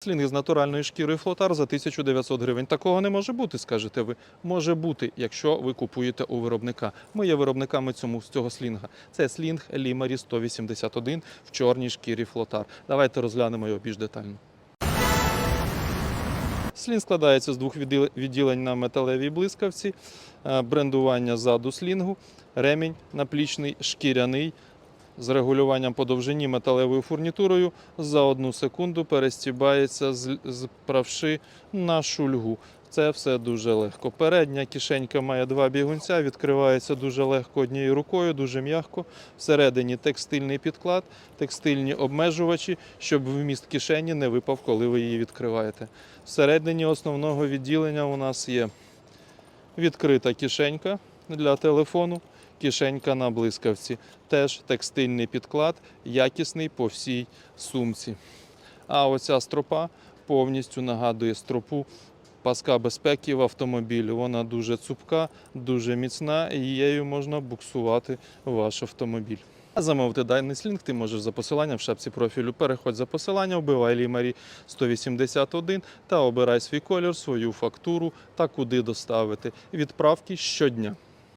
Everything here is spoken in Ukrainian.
Слінг з натуральної шкіри флотар за 1900 гривень. Такого не може бути, скажете ви. Може бути, якщо ви купуєте у виробника. Ми є виробниками цьому, цього слінга. Це слінг Лімарі 181 в чорній шкірі флотар. Давайте розглянемо його більш детально. Слінг складається з двох відділень на металевій блискавці, е, брендування ззаду слінгу, ремінь наплічний, шкіряний з регулюванням по довжині металевою фурнітурою за одну секунду перестібається з, правши на шульгу. Це все дуже легко. Передня кишенька має два бігунця, відкривається дуже легко однією рукою, дуже м'яко. Всередині текстильний підклад, текстильні обмежувачі, щоб вміст кишені не випав, коли ви її відкриваєте. Всередині основного відділення у нас є відкрита кишенька для телефону, кишенька на блискавці. Теж текстильний підклад, якісний по всій сумці. А оця стропа повністю нагадує стропу паска безпеки в автомобілі. Вона дуже цупка, дуже міцна і її можна буксувати ваш автомобіль. Замовити даний слінг ти можеш за посиланням в шапці профілю. Переходь за посиланням, вбивай лімарі 181 та обирай свій колір, свою фактуру та куди доставити. Відправки щодня.